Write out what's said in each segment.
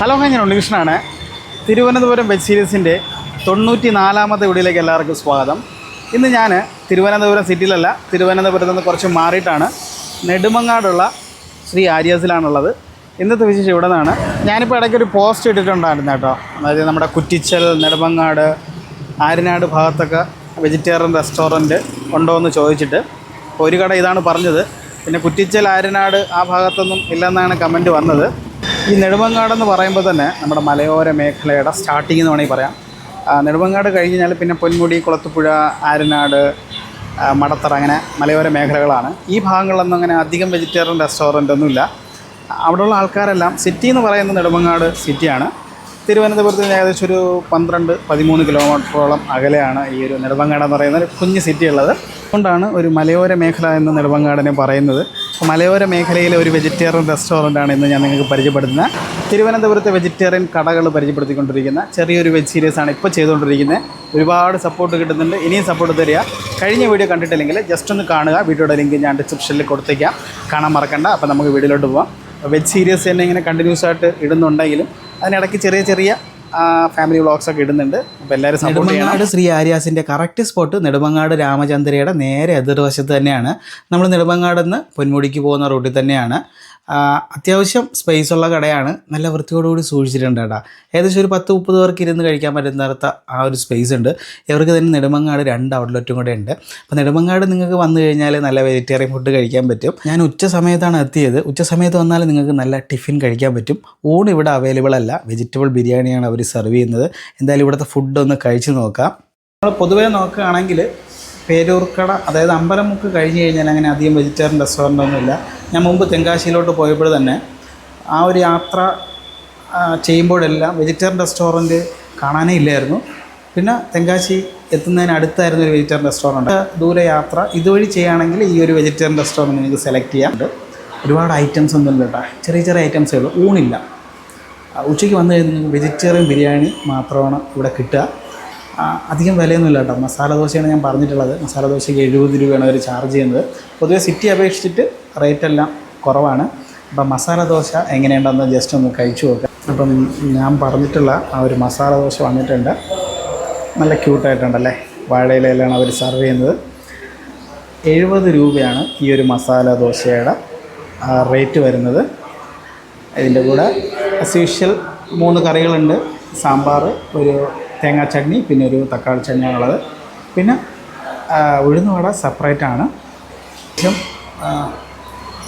Hello ഞാൻ ഉണ്ണികൃഷ്ണനാണ് Thiruvananthapuram web സീരീസിന്റെ തൊണ്ണൂറ്റി നാലാമത്തെ വീഡിയോയിലേക്ക് എല്ലാവർക്കും സ്വാഗതം. ഇന്ന് ഞാൻ തിരുവനന്തപുരം സിറ്റിയിലല്ല തിരുവനന്തപുരത്ത് നിന്ന് കുറച്ച് മാറിയിട്ടാണ് നെടുമങ്ങാടുള്ള ശ്രീ ആര്യാസിലാണുള്ളത്. ഇന്നത്തെ വിശേഷം ഇവിടെ നിന്നാണ് ഞാനിപ്പോൾ ഇടയ്ക്കൊരു പോസ്റ്റ് ഇട്ടിട്ടുണ്ടായിരുന്നു കേട്ടോ. അതായത് നമ്മുടെ കുറ്റിച്ചൽ നെടുമങ്ങാട് ആര്യനാട് ഭാഗത്തൊക്കെ വെജിറ്റേറിയൻ റെസ്റ്റോറന്റ് ഉണ്ടോ എന്ന് ചോദിച്ചിട്ട് ഒരു കട ഇതാണ് പറഞ്ഞത്. പിന്നെ കുറ്റിച്ചൽ ആര്യനാട് ആ ഭാഗത്തൊന്നും ഇല്ലെന്നാണ് കമന്റ് വന്നത്. ഈ നെടുമങ്ങാടെന്ന് പറയുമ്പോൾ തന്നെ നമ്മുടെ മലയോര മേഖലയുടെ സ്റ്റാർട്ടിങ് എന്ന് വേണമെങ്കിൽ പറയാം. നെടുമങ്ങാട് കഴിഞ്ഞ് കഴിഞ്ഞാൽ പിന്നെ പൊന്മുടി കുളത്തുപുഴ ആരനാട് മടത്തറ അങ്ങനെ മലയോര മേഖലകളാണ്. ഈ ഭാഗങ്ങളിലൊന്നും അങ്ങനെ അധികം വെജിറ്റേറിയൻ റെസ്റ്റോറന്റ് ഒന്നുമില്ല അവിടെയുള്ള ആൾക്കാരെല്ലാം സിറ്റി എന്ന് പറയുന്നത് നെടുമങ്ങാട് സിറ്റിയാണ് തിരുവനന്തപുരത്ത് നിന്ന് ഏകദേശം ഒരു പന്ത്രണ്ട് പതിമൂന്ന് കിലോമീറ്ററോളം അകലെയാണ് ഈ ഒരു നെടുമങ്ങാട് എന്ന് പറയുന്ന ഒരു കുഞ്ഞ് സിറ്റി ഉള്ളത്. അതുകൊണ്ടാണ് ഒരു മലയോര മേഖല എന്ന് നെടുമങ്ങാടിനെ പറയുന്നത്. മലയോര മേഖലയിലെ ഒരു വെജിറ്റേറിയൻ റെസ്റ്റോറന്റാണ് ഇന്ന് ഞാൻ നിങ്ങൾക്ക് പരിചയപ്പെടുത്തുന്നത്. തിരുവനന്തപുരത്തെ വെജിറ്റേറിയൻ കടകൾ പരിചയപ്പെടുത്തിക്കൊണ്ടിരിക്കുന്ന ചെറിയൊരു വെജ് സീരീസ് ആണ് ഇപ്പോൾ ചെയ്തുകൊണ്ടിരിക്കുന്നത്. ഒരുപാട് സപ്പോർട്ട് കിട്ടുന്നുണ്ട്. ഇനിയും സപ്പോർട്ട് തരിക. കഴിഞ്ഞ വീഡിയോ കണ്ടിട്ടില്ലെങ്കിൽ ജസ്റ്റ് ഒന്ന് കാണുക. വീഡിയോയുടെ ലിങ്ക് ഞാൻ ഡിസ്ക്രിപ്ഷനിൽ കൊടുത്തേക്കാം. കാണാൻ മറക്കണ്ട. അപ്പോൾ നമുക്ക് വീഡിയോയിലോട്ട് പോവാം. വെജ് സീരീസ് തന്നെ ഇങ്ങനെ കണ്ടിന്യൂസ് ആയിട്ട് ഇടുന്നുണ്ടെങ്കിലും അതിനിടയ്ക്ക് ചെറിയ ചെറിയ ഫാമിലി വ്ളോഗ്സ് ഒക്കെ ഇടുന്നുണ്ട്. അപ്പോൾ എല്ലാവരും നെടുമങ്ങാട് ശ്രീ ആര്യാസിന്റെ കറക്റ്റ് സ്പോട്ട് നെടുമങ്ങാട് രാമചന്ദ്രയുടെ നേരെ എതിർവശത്ത് തന്നെയാണ്. നമ്മൾ നെടുമങ്ങാട് നിന്ന് പൊന്മുടിക്ക് പോകുന്ന റൂട്ടിൽ തന്നെയാണ്. അത്യാവശ്യം സ്പേസ് ഉള്ള കടയാണ്. നല്ല വൃത്തിയോടുകൂടി സൂക്ഷിച്ചിട്ടുണ്ട് കേട്ടോ. ഏകദേശം ഒരു പത്ത് മുപ്പത് പേർക്ക് ഇരുന്ന് കഴിക്കാൻ പറ്റുന്നിടത്ത ആ ഒരു സ്പേസ് ഉണ്ട്. ഇവർക്ക് തന്നെ നെടുമങ്ങാട് രണ്ട് ഔട്ട്ലെറ്റും കൂടെ ഉണ്ട്. അപ്പോൾ നെടുമങ്ങാട് നിങ്ങൾക്ക് വന്നു കഴിഞ്ഞാൽ നല്ല വെജിറ്റേറിയൻ ഫുഡ് കഴിക്കാൻ പറ്റും. ഞാൻ ഉച്ച സമയത്താണ് എത്തിയത്. ഉച്ച സമയത്ത് വന്നാൽ നിങ്ങൾക്ക് നല്ല ടിഫിൻ കഴിക്കാൻ പറ്റും. ഊണ് ഇവിടെ അവൈലബിൾ അല്ല. വെജിറ്റബിൾ ബിരിയാണിയാണ് അവർ സെർവ് ചെയ്യുന്നത്. എന്തായാലും ഇവിടുത്തെ ഫുഡ് ഒന്ന് കഴിച്ച് നോക്കാം. നമ്മൾ പൊതുവേ നോക്കുകയാണെങ്കിൽ പേരൂർക്കട അതായത് അമ്പലമുക്ക് കഴിഞ്ഞ് കഴിഞ്ഞാൽ അങ്ങനെ അധികം വെജിറ്റേറിയൻ റെസ്റ്റോറന്റ് ഒന്നുമില്ല ഞാൻ മുമ്പ് തെങ്കാശിയിലോട്ട് പോയപ്പോൾ തന്നെ ആ ഒരു യാത്ര ചെയ്യുമ്പോഴെല്ലാം വെജിറ്റേറിയൻ റെസ്റ്റോറന്റ് കാണാനേ ഇല്ലായിരുന്നു. പിന്നെ തെങ്കാശി എത്തുന്നതിന് അടുത്തായിരുന്നു ഒരു വെജിറ്റേറിയൻ റെസ്റ്റോറന്റ് ദൂരെ യാത്ര. ഇതുവഴി ചെയ്യുകയാണെങ്കിൽ ഈ ഒരു വെജിറ്റേറിയൻ റെസ്റ്റോറന്റ് നിങ്ങൾക്ക് സെലക്ട് ചെയ്യാം. ഒരുപാട് ഐറ്റംസ് ഒന്നും ഇല്ല കേട്ടോ. ചെറിയ ചെറിയ ഐറ്റംസേ ഉള്ളൂ. ഊണില്ല. ഉച്ചയ്ക്ക് വന്നു കഴിഞ്ഞാൽ വെജിറ്റേറിയൻ ബിരിയാണി മാത്രമാണ് ഇവിടെ കിട്ടുക. അധികം അധികം വിലയൊന്നുമില്ല കേട്ടോ. മസാല ദോശയാണ് ഞാൻ പറഞ്ഞിട്ടുള്ളത്. മസാല ദോശയ്ക്ക് എഴുപത് രൂപയാണ് അവർ ചാർജ് ചെയ്യുന്നത്. പൊതുവെ സിറ്റി അപേക്ഷിച്ചിട്ട് റേറ്റ് എല്ലാം കുറവാണ്. അപ്പം മസാല ദോശ എങ്ങനെയുണ്ടെന്ന് ജസ്റ്റ് ഒന്ന് കഴിച്ചു നോക്കാം. അപ്പം ഞാൻ പറഞ്ഞിട്ടുള്ള ആ ഒരു മസാല ദോശ വന്നിട്ടുണ്ട്. നല്ല ക്യൂട്ടായിട്ടുണ്ടല്ലേ വാഴയിലയിലാണ് അവർ സെർവ് ചെയ്യുന്നത്. എഴുപത് രൂപയാണ് ഈ ഒരു മസാല ദോശയുടെ റേറ്റ് വരുന്നത്. ഇതിന്റെ കൂടെ ആസ് യൂഷ്വൽ മൂന്ന് കറികളുണ്ട്. സാമ്പാർ ഒരു തേങ്ങാ ചട്നി പിന്നെ ഒരു തക്കാളി ചട്നിയാണുള്ളത്. പിന്നെ ഉഴുന്നുവട സെപ്പറേറ്റ് ആണ്.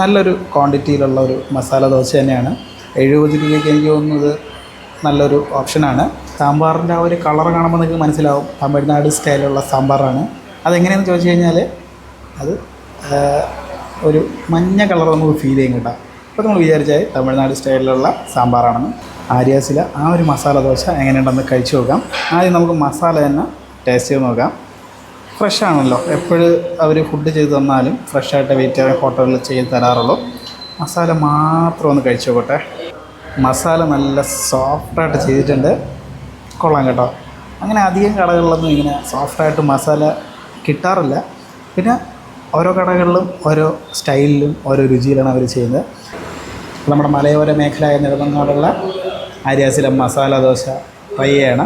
നല്ലൊരു ക്വാണ്ടിറ്റിയിലുള്ള ഒരു മസാല ദോശ തന്നെയാണ്. എഴുപത് രൂപയ്ക്ക് എനിക്ക് തോന്നുന്നത് നല്ലൊരു ഓപ്ഷനാണ് സാമ്പാറിന്റെ ആ ഒരു കളർ കാണുമ്പോൾ നിങ്ങൾക്ക് മനസ്സിലാവും. തമിഴ്നാട് സ്റ്റൈലുള്ള സാമ്പാറാണ്. അതെങ്ങനെയാണെന്ന് ചോദിച്ചു കഴിഞ്ഞാൽ അത് ഒരു മഞ്ഞ കളർ നമുക്ക് ഫീൽ ചെയ്യും കേട്ടോ. അപ്പോൾ നമ്മൾ വിചാരിച്ചാൽ തമിഴ്നാട് സ്റ്റൈലിലുള്ള സാമ്പാറാണെന്ന്. ആര്യാസില ആ ഒരു മസാല ദോശ എങ്ങനെയുണ്ടെന്ന് കഴിച്ചു നോക്കാം. ആദ്യം നമുക്ക് മസാല തന്നെ ടേസ്റ്റ് ചെയ്ത് നോക്കാം. ഫ്രഷ് ആണല്ലോ. എപ്പോഴും അവർ ഫുഡ് ചെയ്ത് തന്നാലും ഫ്രഷായിട്ട് വെജിറ്റേറിയൻ ഹോട്ടലിൽ ചെയ്ത് തരാറുള്ളൂ. മസാല മാത്രം ഒന്ന് കഴിച്ചു നോക്കട്ടെ. മസാല നല്ല സോഫ്റ്റായിട്ട് ചെയ്തിട്ടുണ്ട്. കൊള്ളാം കേട്ടോ. അങ്ങനെ അധികം കടകളിലൊന്നും ഇങ്ങനെ സോഫ്റ്റായിട്ട് മസാല കിട്ടാറില്ല. പിന്നെ ഓരോ കടകളിലും ഓരോ സ്റ്റൈലിലും ഓരോ രുചിയിലാണ് അവർ ചെയ്യുന്നത്. നമ്മുടെ മലയോര മേഖലയായ നെടുമങ്ങാടുള്ള ആര്യാസിലെ മസാല ദോശ പയ്യാണ്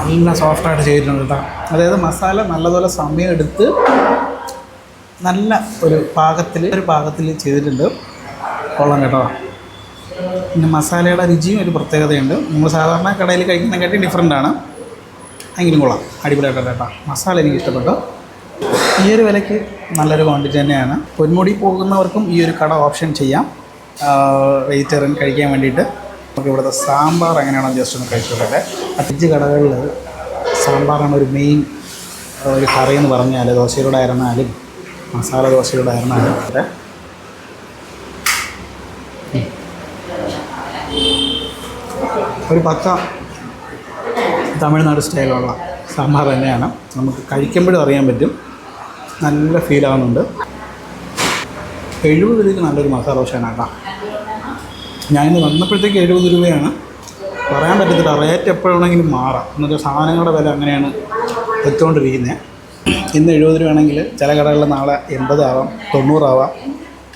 നല്ല സോഫ്റ്റായിട്ട് ചെയ്തിട്ടുണ്ട് കേട്ടോ. അതായത് മസാല നല്ലതുപോലെ സമയം എടുത്ത് നല്ല ഒരു പാകത്തിൽ ഒരു പാകത്തിൽ ചെയ്തിട്ടുണ്ട്. കൊള്ളാം കേട്ടോ. പിന്നെ മസാലയുടെ രുചിയും ഒരു പ്രത്യേകതയുണ്ട്. നമ്മൾ സാധാരണ കടയിൽ കഴിക്കുന്നതിനെക്കാട്ടി ഡിഫറെന്റ് ആണ്. എങ്കിലും കൊള്ളാം. അടിപൊളിയായിട്ട് കേട്ടോ. മസാല എനിക്ക് ഇഷ്ടപ്പെട്ടു. ഈ ഒരു വിലയ്ക്ക് നല്ലൊരു ക്വാണ്ടിറ്റി തന്നെയാണ്. പൊന്മുടി പോകുന്നവർക്കും ഈ ഒരു കട ഓപ്ഷൻ ചെയ്യാം. വെജിറ്റേറിയൻ കഴിക്കാൻ വേണ്ടിയിട്ട്. നമുക്ക് ഇവിടുത്തെ സാമ്പാർ എങ്ങനെയാണോ ജസ്റ്റ് ഒന്ന് കഴിച്ചോട്ടെ അഞ്ച് കടകളിൽ സാമ്പാറാണ് ഒരു മെയിൻ ഒരു കറി എന്ന് പറഞ്ഞാൽ ദോശയിലൂടെ ആയിരുന്നാലും മസാല ദോശയിലൂടെ ആയിരുന്നാലും ഒരു പക്ക തമിഴ്നാട് സ്റ്റൈലുള്ള സാമ്പാർ തന്നെയാണ്. നമുക്ക് കഴിക്കുമ്പോഴും അറിയാൻ പറ്റും. നല്ല ഫീൽ ആവുന്നുണ്ട്. എഴുപത് രൂപയ്ക്ക് നല്ലൊരു മസാല ദോശയാണ് കേട്ടോ. ഞാനിന്ന് വന്നപ്പോഴത്തേക്ക് എഴുപത് രൂപയാണ്. പറയാൻ പറ്റത്തില്ല. റേറ്റ് എപ്പോഴാണെങ്കിലും മാറാം. എന്നിട്ട് സാധനങ്ങളുടെ വില അങ്ങനെയാണ് എത്തുകൊണ്ടിരിക്കുന്നത് ഇന്ന് എഴുപത് രൂപയാണെങ്കിൽ ചില കടകളിൽ നാളെ എൺപതാവാം തൊണ്ണൂറാവാം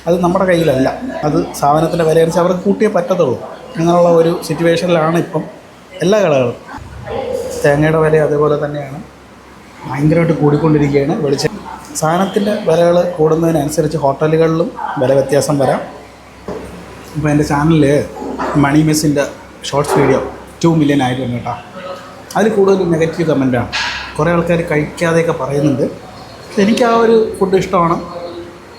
അത് നമ്മുടെ കയ്യിലല്ല. അത് സാധനത്തിന്റെ വില അനുസരിച്ച് അവർക്ക് കൂട്ടിയേ പറ്റത്തുള്ളൂ. അങ്ങനെയുള്ള ഒരു സിറ്റുവേഷനിലാണ് ഇപ്പം എല്ലാ കടകളും തേങ്ങയുടെ വില അതേപോലെ തന്നെയാണ്. ഭയങ്കരമായിട്ട് കൂടിക്കൊണ്ടിരിക്കുകയാണ്. വെളിച്ച. സാധനത്തിന്റെ വിലകൾ കൂടുന്നതിനനുസരിച്ച് ഹോട്ടലുകളിലും വില വ്യത്യാസം വരാം. ഇപ്പോൾ എന്റെ ചാനലിൽ മണി മെസ്സിന്റെ ഷോർട്ട്സ് വീഡിയോ ടു മില്യൺ ആയിരുന്നു കേട്ടോ. അതിൽ കൂടുതൽ നെഗറ്റീവ് കമന്റാണ് കുറേ ആൾക്കാർ കഴിക്കാതെയൊക്കെ പറയുന്നുണ്ട്. എനിക്ക് ആ ഒരു ഫുഡ് ഇഷ്ടമാണ്.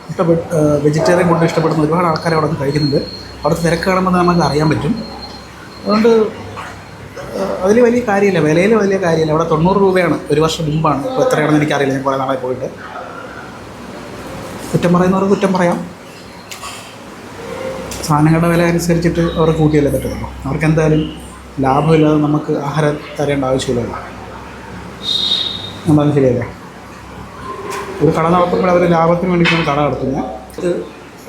ഇഷ്ടപ്പെട്ട് വെജിറ്റേറിയൻ ഫുഡ് ഇഷ്ടപ്പെടുന്ന ഒരുപാട് ആൾക്കാർ അവിടെ നിന്ന് കഴിക്കുന്നുണ്ട്. അവിടുത്തെ തിരക്ക് കാണുമ്പോൾ നമുക്ക് അറിയാൻ പറ്റും. അതുകൊണ്ട് അതിൽ വലിയ കാര്യമില്ല. വിലയിൽ വലിയ കാര്യമില്ല. അവിടെ തൊണ്ണൂറ് രൂപയാണ് ഒരു വർഷം മുമ്പാണ്. ഇപ്പോൾ എത്രയാണെന്ന് എനിക്കറിയില്ല. ഞാൻ കുറേ നാളെ പോയിട്ട്. കുറ്റം പറയുന്നവർ കുറ്റം പറയാം. സാധനങ്ങളുടെ വില അനുസരിച്ചിട്ട് അവർ കൂട്ടിയല്ലേ പറ്റുള്ളൂ അവർക്ക് എന്തായാലും ലാഭമില്ലാതെ നമുക്ക് ആഹാരം തരേണ്ട ആവശ്യമില്ലല്ലോ നമ്മളത് ശരിയല്ലേ? ഒരു കട നടത്തുമ്പോൾ അവർ ലാഭത്തിന് വേണ്ടിയിട്ടാണ് കട നടത്തുന്നത്. ഇത്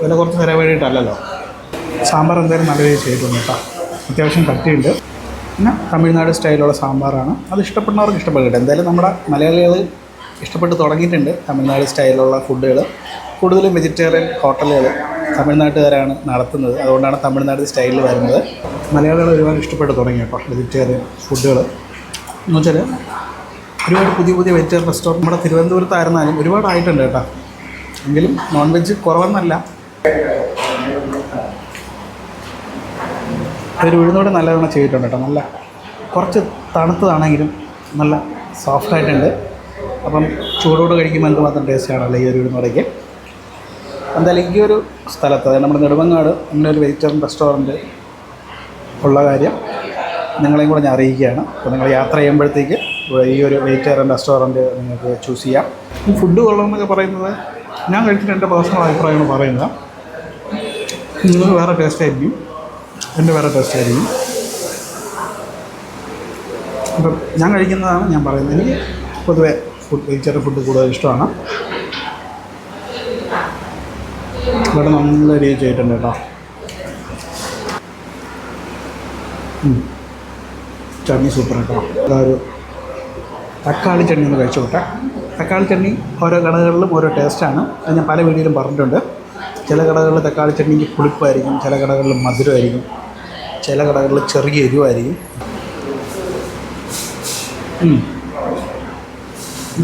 വില കുറച്ച് തരാൻ വേണ്ടിയിട്ടല്ലല്ലോ. സാമ്പാർ എന്തായാലും നല്ല രീതിയിൽ ചെയ്തിട്ടുണ്ട് കേട്ടോ. അത്യാവശ്യം കട്ടിയുണ്ട് പിന്നെ തമിഴ്നാട് സ്റ്റൈലുള്ള സാമ്പാറാണ്. അത് ഇഷ്ടപ്പെടുന്നവർക്ക് ഇഷ്ടപ്പെട്ടിട്ട് എന്തായാലും നമ്മുടെ മലയാളികൾ ഇഷ്ടപ്പെട്ട് തുടങ്ങിയിട്ടുണ്ട് തമിഴ്നാട് സ്റ്റൈലിലുള്ള ഫുഡുകൾ. കൂടുതലും വെജിറ്റേറിയൻ ഹോട്ടലുകൾ തമിഴ്നാട്ടുകാരാണ് നടത്തുന്നത്. അതുകൊണ്ടാണ് തമിഴ്നാട് സ്റ്റൈലിൽ വരുന്നത്. മലയാളികൾ ഒരുപാട് ഇഷ്ടപ്പെട്ട് തുടങ്ങി കേട്ടോ വെജിറ്റേറിയൻ ഫുഡുകൾ. എന്ന് വെച്ചാൽ ഒരുപാട് പുതിയ പുതിയ വെജിറ്റേറിയൻ റെസ്റ്റോറന്റ് നമ്മുടെ തിരുവനന്തപുരത്തായിരുന്നാലും ഒരുപാടായിട്ടുണ്ട് കേട്ടോ. എങ്കിലും നോൺ വെജ് കുറവെന്നല്ല. ഒരു ഉഴുന്നോട് നല്ലവണ്ണം ചെയ്തിട്ടുണ്ട് കേട്ടോ. നല്ല കുറച്ച് തണുത്തതാണെങ്കിലും നല്ല സോഫ്റ്റ് ആയിട്ടുണ്ട് അപ്പം ചൂടോട് കഴിക്കുമ്പോൾ എന്തുമാത്രം ടേസ്റ്റ് ആണല്ലോ ഈ ഒരു ഉഴുന്നോടേക്ക് എന്തായാലും ഈ ഒരു സ്ഥലത്ത് അതായത് നമ്മുടെ നെടുമങ്ങാട് ഇങ്ങനെ ഒരു വെജിറ്റേറിയൻ റെസ്റ്റോറന്റ് ഉള്ള കാര്യം നിങ്ങളെയും കൂടെ ഞാൻ അറിയിക്കുകയാണ്. അപ്പോൾ നിങ്ങൾ യാത്ര ചെയ്യുമ്പോഴത്തേക്ക് ഈ ഒരു വെജിറ്റേറിയൻ റെസ്റ്റോറന്റ് നിങ്ങൾക്ക് ചൂസ് ചെയ്യാം. ഫുഡ് കൊള്ളണമെന്നൊക്കെ പറയുന്നത് ഞാൻ കഴിച്ചിട്ട് എന്റെ പേഴ്സണൽ അഭിപ്രായമാണ് പറയുന്നത്. നിങ്ങൾ വേറെ ടേസ്റ്റ് ആയിരിക്കും. എന്റെ വേറെ ടേസ്റ്റ് ആയിരിക്കും. അപ്പം ഞാൻ കഴിക്കുന്നതാണ് ഞാൻ പറയുന്നത്. എനിക്ക് പൊതുവെ ഫുഡ് വെജിറ്റേറിയൻ ഫുഡ് കൂടുതൽ ഇഷ്ടമാണ്. ഇവിടെ നല്ല രീതി ചെയ്തിട്ടുണ്ട് കേട്ടോ. ചട്നി സൂപ്പർ കേട്ടോ അതൊരു തക്കാളി ചട്നി ഒന്ന് കഴിച്ചു വിട്ടെ തക്കാളി ചട്നി ഓരോ കടകളിലും ഓരോ ടേസ്റ്റാണ് അത് ഞാൻ പല വീഡിയോയിലും പറഞ്ഞിട്ടുണ്ട്. ചില കടകളിൽ തക്കാളി ചട്നിക്ക് പുളിപ്പായിരിക്കും ചില കടകളിൽ മധുരമായിരിക്കും. ചില കടകളിൽ ചെറിയ എരിവായിരിക്കും.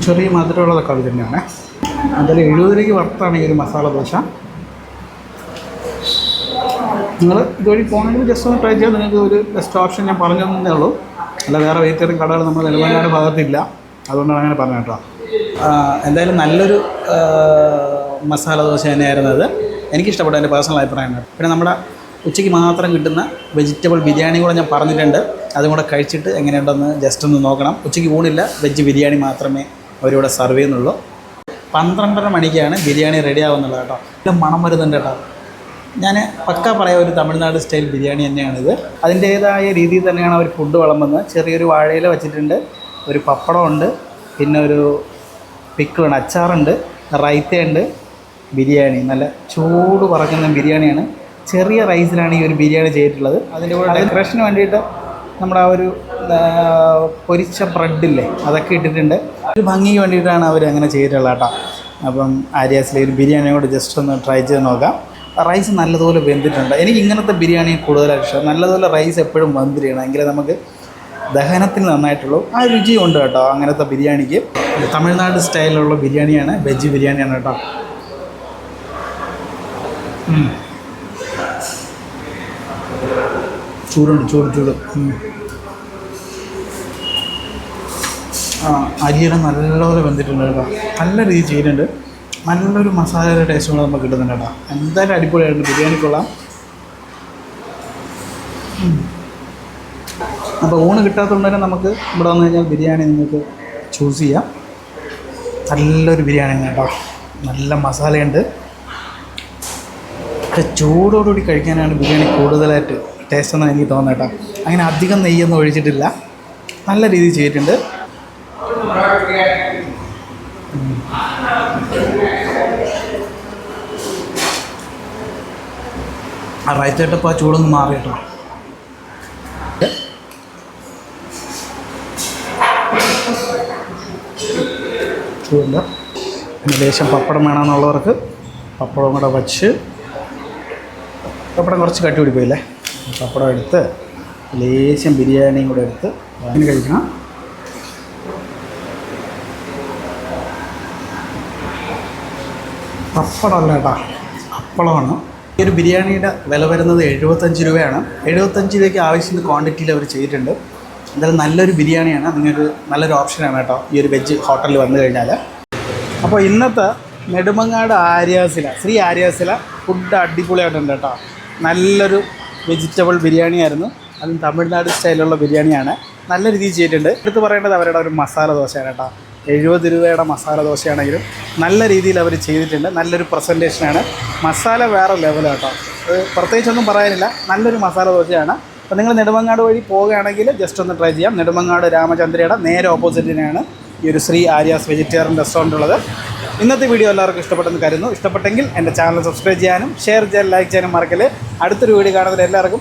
ചെറിയ മധുരമുള്ള തക്കാളി തന്നെയാണ്. അതിൽ എഴുപത് രൂപയ്ക്ക് വറുത്താണ് ഈ ഒരു മസാല ദോശ. നിങ്ങൾ ഇതുവഴി പോകണമെങ്കിൽ ജസ്റ്റ് ഒന്ന് ട്രൈ ചെയ്യാം നിങ്ങൾക്ക് ഒരു ബെസ്റ്റ് ഓപ്ഷൻ ഞാൻ പറഞ്ഞു തന്നേ ഉള്ളൂ. അല്ല വേറെ വെജിറ്റേറിയൻ കടകൾ നമ്മൾ നെടുമങ്ങാട് ഭാഗത്തില്ല. അതുകൊണ്ടാണ് അങ്ങനെ പറഞ്ഞത് കേട്ടോ. എന്തായാലും നല്ലൊരു മസാല ദോശ തന്നെയായിരുന്നു അത്. എനിക്കിഷ്ടപ്പെട്ടു എന്റെ പേഴ്സണൽ അഭിപ്രായമാണ് പിന്നെ നമ്മുടെ ഉച്ചയ്ക്ക് മാത്രം കിട്ടുന്ന വെജിറ്റബിൾ ബിരിയാണി കൂടെ ഞാൻ പറഞ്ഞിട്ടുണ്ട്. അതും കൂടെ കഴിച്ചിട്ട് എങ്ങനെയുണ്ടെന്ന് ജസ്റ്റ് ഒന്ന് നോക്കണം. ഉച്ചയ്ക്ക് ഊണില്ല വെജ് ബിരിയാണി മാത്രമേ അവരിവിടെ സെർവ് ചെയ്യുന്നുള്ളൂ. പന്ത്രണ്ടര മണിക്കാണ് ബിരിയാണി റെഡി ആവുന്നുള്ളത് കേട്ടോ. നല്ല മണം വരുന്നുണ്ട് കേട്ടോ. ഞാൻ പക്ക പറയാം ഒരു തമിഴ്നാട് സ്റ്റൈൽ ബിരിയാണി തന്നെയാണിത്. അതിന്റേതായ രീതിയിൽ തന്നെയാണ് അവർ ഫുഡ് വിളമ്പുന്നത്. ചെറിയൊരു വാഴയില വെച്ചിട്ടുണ്ട് ഒരു പപ്പടമുണ്ട് പിന്നെ ഒരു പിക്കിളുണ്ട് അച്ചാറുണ്ട് റൈത്തയുണ്ട് ബിരിയാണി. നല്ല ചൂട് പറക്കുന്ന ബിരിയാണിയാണ് ചെറിയ റൈസിലാണ് ഈ ഒരു ബിരിയാണി ചെയ്തിട്ടുള്ളത്. അതിന്റെ കൂടെ ഡെക്കറേഷന് വേണ്ടിയിട്ട് നമ്മുടെ ആ ഒരു പൊരിച്ച ബ്രെഡില്ലേ അതൊക്കെ ഇട്ടിട്ടുണ്ട്. ഒരു ഭംഗിക്ക് വേണ്ടിയിട്ടാണ് അവർ അങ്ങനെ ചെയ്തിട്ടുള്ളത് കേട്ടോ. അപ്പം ആര്യാസിലെ ഒരു ബിരിയാണി കൂടെ ജസ്റ്റ് ഒന്ന് ട്രൈ ചെയ്ത് നോക്കാം. റൈസ് നല്ലതുപോലെ വെന്തിട്ടുണ്ട്. എനിക്ക് ഇങ്ങനത്തെ ബിരിയാണി കൂടുതലായിട്ട് ഇഷ്ടം. നല്ലതുപോലെ റൈസ് എപ്പോഴും വെന്തിരിക്കണം എങ്കിലേ നമുക്ക് ദഹനത്തിന് നന്നായിട്ടുള്ളൂ. ആ രുചിയും ഉണ്ട് കേട്ടോ അങ്ങനത്തെ ബിരിയാണിക്ക്. തമിഴ്നാട് സ്റ്റൈലിലുള്ള ബിരിയാണിയാണ് വെജ് ബിരിയാണിയാണ് കേട്ടോ. ഉം. ചൂടുണ്ട് ചൂട്. ചൂട് ആ അരിയെല്ലാം നല്ലപോലെ വെന്തിട്ടുണ്ട് കേട്ടോ. നല്ല രീതിയിൽ ചെയ്യുന്നുണ്ട് നല്ലൊരു മസാലയുടെ ടേസ്റ്റ് കൂടെ നമുക്ക് കിട്ടുന്നുണ്ട് കേട്ടോ. എന്തായാലും അടിപൊളിയായിട്ട് ബിരിയാണി കൊള്ളാം. അപ്പോൾ ഊണ് കിട്ടാത്തതുകൊണ്ട് നമുക്ക് ഇവിടെ വന്നു കഴിഞ്ഞാൽ ബിരിയാണി നിങ്ങൾക്ക് ചൂസ് ചെയ്യാം. നല്ലൊരു ബിരിയാണി കേട്ടോ. നല്ല മസാലയുണ്ട്. ചൂടോടുകൂടി കഴിക്കാനാണ് ബിരിയാണി കൂടുതലായിട്ട് ടേസ്റ്റ് എന്നാണ് എനിക്ക് തോന്നുന്നത് കേട്ടോ. അങ്ങനെ അധികം നെയ്യൊന്നും ഒഴിച്ചിട്ടില്ല. നല്ല രീതിയിൽ ചെയ്തിട്ടുണ്ട്. ആ റൈറ്റ് ആ ചൂടൊന്ന് മാറി കേട്ടോ. ഇനി ലേശം പപ്പടം വേണമെന്നുള്ളവർക്ക് പപ്പടം കൂടെ വച്ച് പപ്പടം കുറച്ച് കട്ടി പിടിപ്പോയില്ലേ പപ്പടം എടുത്ത് ലേശം ബിരിയാണിയും കൂടെ എടുത്ത് അങ്ങനെ കഴിക്കണം. പപ്പടമല്ല കേട്ടാ അപ്പളമാണ്. ഈ ഒരു ബിരിയാണിയുടെ വില വരുന്നത് എഴുപത്തഞ്ച് രൂപയാണ്. എഴുപത്തഞ്ച് രൂപയ്ക്ക് ആവശ്യത്തിന് ക്വാണ്ടിറ്റിയിൽ അവർ ചെയ്തിട്ടുണ്ട്. എന്തായാലും നല്ലൊരു ബിരിയാണിയാണ്. നിങ്ങൾക്ക് നല്ലൊരു ഓപ്ഷനാണ് കേട്ടോ ഈ ഒരു വെജ് ഹോട്ടലിൽ വന്നു കഴിഞ്ഞാൽ അപ്പോൾ ഇന്നത്തെ നെടുമങ്ങാട് ആര്യാസില ശ്രീ ആര്യാസില ഫുഡ് അടിപൊളിയായിട്ടുണ്ട് കേട്ടോ. നല്ലൊരു വെജിറ്റബിൾ ബിരിയാണി ആയിരുന്നു. അതും തമിഴ്നാട് സ്റ്റൈലുള്ള ബിരിയാണിയാണ്. നല്ല രീതിയിൽ ചെയ്തിട്ടുണ്ട്. എടുത്ത് പറയേണ്ടത് അവരുടെ ഒരു മസാല ദോശയാണ് കേട്ടോ. എഴുപത് രൂപയുടെ മസാല ദോശയാണെങ്കിലും നല്ല രീതിയിൽ അവർ ചെയ്തിട്ടുണ്ട്. നല്ലൊരു പ്രസന്റേഷനാണ് മസാല വേറെ ലെവലാണ് കേട്ടോ. അത് പ്രത്യേകിച്ചൊന്നും പറയാനില്ല. നല്ലൊരു മസാല ദോശയാണ്. അപ്പോൾ നിങ്ങൾ നെടുമങ്ങാട് വഴി പോവുകയാണെങ്കിൽ ജസ്റ്റ് ഒന്ന് ട്രൈ ചെയ്യാം. നെടുമങ്ങാട് രാമചന്ദ്രയുടെ നേരെ ഓപ്പോസിറ്റിനാണ് ഈ ഒരു ശ്രീ ആര്യാസ് വെജിറ്റേറിയൻ റെസ്റ്റോറന്റ് ഉള്ളത്. ഇന്നത്തെ വീഡിയോ എല്ലാവർക്കും ഇഷ്ടപ്പെട്ടെന്ന് കരുതുന്നു. ഇഷ്ടപ്പെട്ടെങ്കിൽ എന്റെ ചാനൽ സബ്സ്ക്രൈബ് ചെയ്യാനും ഷെയർ ചെയ്യാൻ ലൈക്ക് ചെയ്യാനും മറക്കൽ അടുത്തൊരു വീഡിയോ കാണുന്നതിൽ എല്ലാവർക്കും